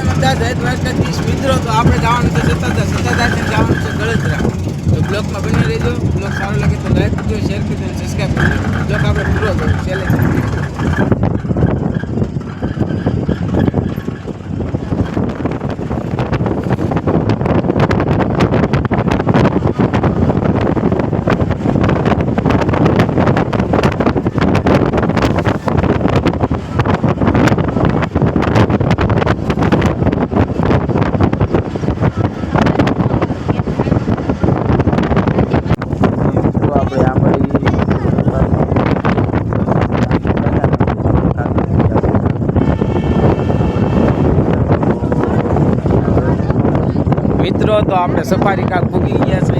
અમદાવાદ જય દ્વારકાધીશ મિત્રો, તો આપણે જવાનું છે સત્તાધાર. સત્તાધારથી જવાનું છે ગળતરા તો બ્લોગમાં બની રહેજો. બ્લોગ સારો લાગે તો લાઈક કરજો શેર કરજો સબસ્ક્રાઈબ કરજો. બ્લોગ આપણે પૂરો થયો છેલ્લે તો આપણે આંબળી મિત્રો તો આપણે સફારી કાક ભૂગી ગયા છે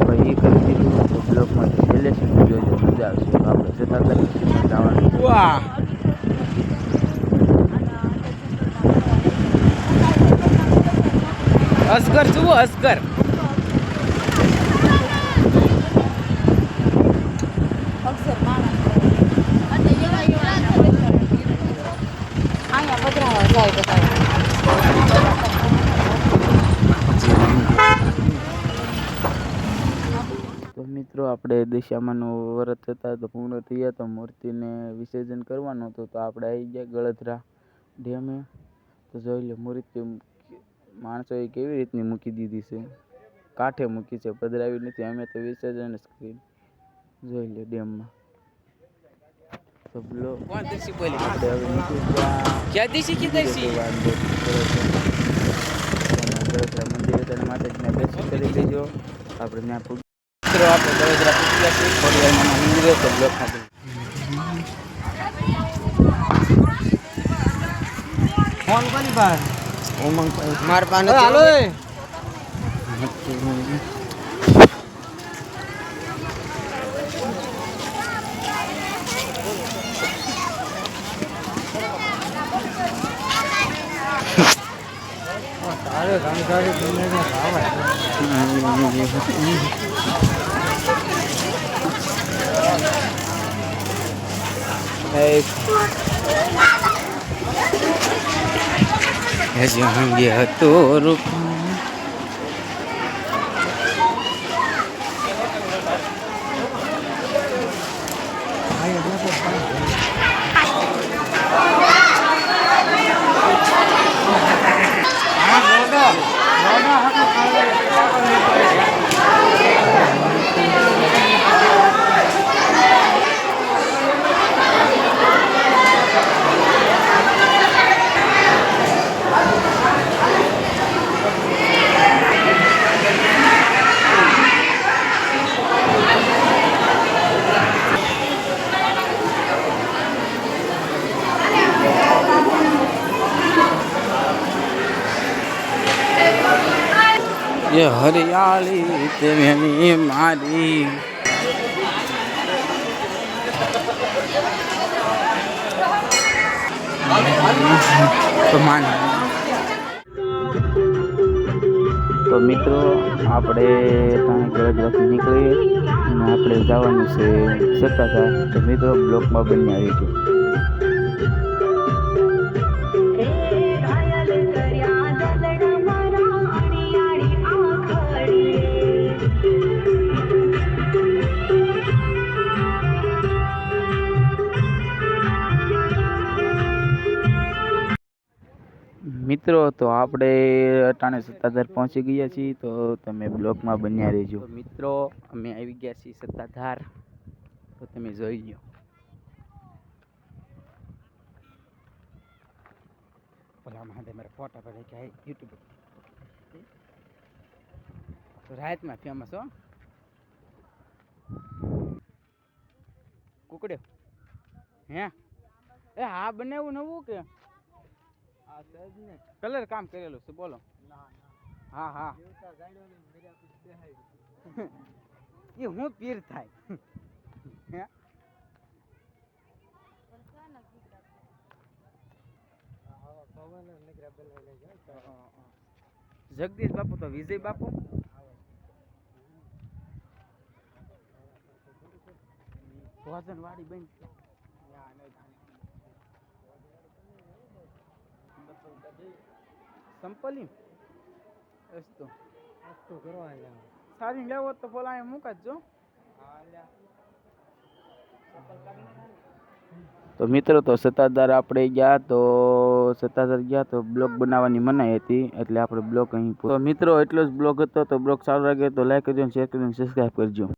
ભાઈ એ કરી દીધું તો બ્લોકમાં છેલ્લે સુધી જોજો મજા આવશે. આપણે જતા જવાનું. વાહ. અસગર જુઓ અસગર અક્ષર માણસ અને એવા એવા અહીંયા પધરાવા જાય બધા તો મિત્રો આપણે દિશામાંનું વ્રત હતા તો પૂર્ણ થયા તો મૂર્તિને વિસર્જન કરવાનું હતું તો આપણે આવી ગયા ગળધરા ડેમે. તો જોઈ લો મૂર્તિ માણસોએ કેવી રીતની મૂકી દીધી છે? કાંઠે મૂકી છે પધરાવી નથી. અમે તો વિસર્જન જ કરી જોઈ લો ડેમમાં. તો બ્લો. કોણ આપણે હવે નીકળી ગયા. ક્યાં દેશી કી દેશી? મંદિરે તને દર્શન કરી લેજો. આપણે ત્યાં મિત્રો આપણે થોડી વારમાં મંદિરે તો બ્લોકમાં ફોન કોની બહાર ઉમંગ માર પાને હાલો જહાંગીર હતો રૂપા Thank you. જે હરિયાળી તેની મારી. તો મિત્રો, આપણે ત્યાં ગળદવાથી નીકળીએ અને આપણે જવાનું છે સતાતા તો મિત્રો, બ્લોકમાં બંને આવી ગયું મિત્રો તો આપણે અટાણે સત્તાધાર પહોંચી ગયા છીએ તો તમે બ્લોકમાં બન્યા રહેજો. મિત્રો અમે આવી ગયા છીએ સત્તાધાર તો તમે જોઈ લો ફોટા પડે કે યુટ્યુબ તો રાતમાં ફેમસ હો. કુકડ્યો? હે? એ હા બનાવ્યું નવું કે? કલર કામ કરેલું છે બોલો. હા હા. એ હું પીર થાય. હે? જગદીશ બાપુ તો વિજય બાપુ? ભોજન વાળી બેન સંપલી. અસ્તો. સારી લેવો તો બોલા અહીંયા મુકાજો તો મિત્રો તો સત્તાધાર આપણે ગયા તો સત્તાધાર ગયા તો બ્લોગ બનાવવાની મનાઈ હતી એટલે આપણે બ્લોગ અહીં તો મિત્રો એટલો જ બ્લોગ હતો તો બ્લોગ સારો લાગે તો લાઈક કરજો શેર કરજો સબસ્ક્રાઈબ કરજો.